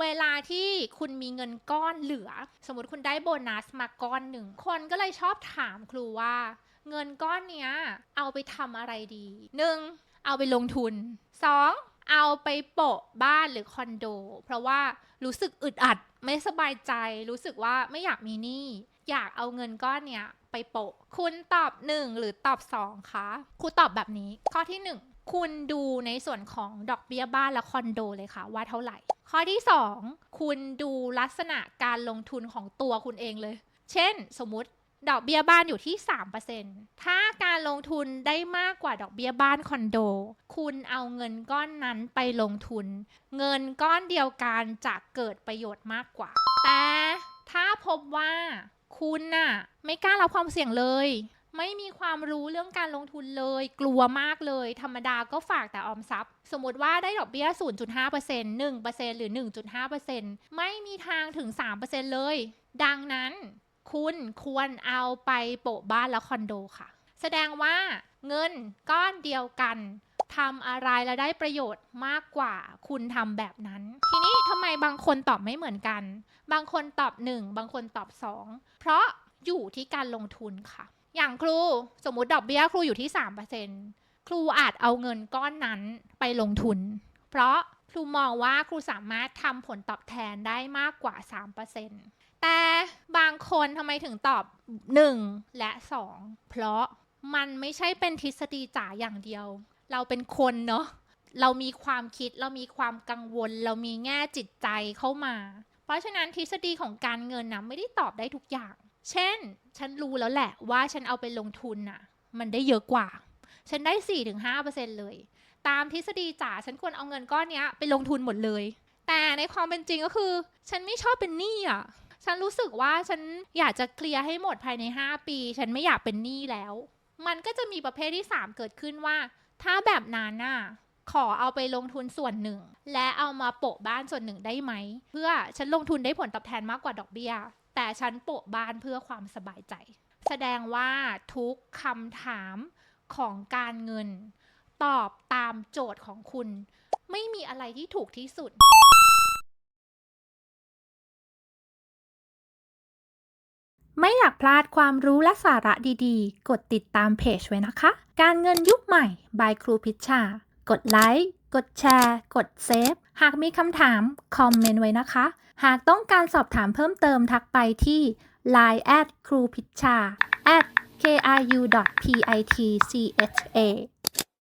เวลาที่คุณมีเงินก้อนเหลือ สมมติคุณได้โบนัสมาก้อนหนึ่ง คนก็เลยชอบถามครูว่า เงินก้อนเนี้ย เอาไปทำอะไรดี 1. เอาไปลงทุน 2. เอาไปโปะบ้านหรือคอนโด เพราะว่ารู้สึกอึดอัดไม่สบายใจ รู้สึกว่าไม่อยากมีหนี้อยากเอาเงินก้อนเนี้ยไปโปะ คุณตอบ 1 หรือตอบ 2คะครูตอบแบบนี้ ข้อที่ 1 คุณดูในส่วนของดอกเบี้ยบ้านและคอนโดเลยค่ะว่าเท่าไหร่ ข้อที่ 2 คุณดูลักษณะการลงทุนของตัวคุณเองเลย เช่น สมมุติดอกเบี้ยบ้านอยู่ที่ 3%ถ้าการลงทุนได้มากกว่าดอกเบี้ยบ้านคอนโด คุณเอาเงินก้อนนั้นไปลงทุน เงินก้อนเดียวกันจะเกิดประโยชน์มากกว่า แต่ถ้าพบว่าคุณน่ะ ไม่กล้ารับความเสี่ยงเลย ไม่มีความรู้เรื่องการลงทุนเลย กลัวมากเลย ธรรมดาก็ฝากแต่ออมทรัพย์ สมมติว่าได้ดอกเบี้ย 0.5% 1%หรือ 1.5%ไม่มีทางถึง 3%เลย ดังนั้นคุณควรเอาไปโปะบ้านและคอนโดค่ะ แสดงว่าเงินก้อนเดียวกันทำอะไรแล้วได้ประโยชน์มากกว่าคุณทำแบบนั้น ทีนี้ทำไมบางคนตอบไม่เหมือนกัน บางคนตอบ 1 บางคนตอบ 2 เพราะอยู่ที่การลงทุนค่ะ อย่างครูสมมุติดอกเบี้ยครูอยู่ที่3%ครูอาจเอาเงินก้อนนั้นไปลงทุน เพราะครูมองว่าครูสามารถทำผลตอบแทนได้มากกว่า 3%แต่บางคนทำไมถึงตอบ 1 และ 2 เพราะมันไม่ใช่เป็นทฤษฎีจ๋าอย่างเดียว เราเป็นคนเนาะเรามีความคิดเรามีความกังวล เรามีแง่จิตใจเข้ามา เพราะฉะนั้นทฤษฎีของการเงินนะไม่ได้ตอบได้ทุกอย่าง เช่น ฉันรู้แล้วแหละว่าฉันเอาไปลงทุนน่ะ มันได้เยอะกว่า ฉันได้4-5%เปอร์เซ็นเลย ตามทฤษฎีจ๋าฉันควรเอาเงินก้อนนี้ไปลงทุนหมดเลย แต่ในความเป็นจริงก็คือ ฉันไม่ชอบเป็นหนี้อะ ฉันรู้สึกว่าฉันอยากจะเคลียร์ให้หมดภายใน 5 ปี ฉันไม่อยากเป็นหนี้แล้ว มันก็จะมีประเภทที่ 3 เกิดขึ้นว่า ถ้าแบบนั้นน่ะขอเอาไปลงทุนส่วนหนึ่ง และเอามาโปะบ้านส่วนหนึ่งได้ไหม เพื่อฉันลงทุนได้ผลตอบแทนมากกว่าดอกเบี้ย แต่ฉันโปะบ้านเพื่อความสบายใจ แสดงว่าทุกคำถามของการเงิน ตอบตามโจทย์ของคุณ ไม่มีอะไรที่ถูกที่สุดไม่อยากพลาดความรู้และสาระดีๆ กดติดตามเพจไว้นะคะ การเงินยุคใหม่ บายครูพิชชา กดไลค์ กดแชร์ กดเซฟ หากมีคำถาม คอมเมนต์ไว้นะคะ หากต้องการสอบถามเพิ่มเติมทักไปที่ line at ครูพิชชา at @kru.pitcha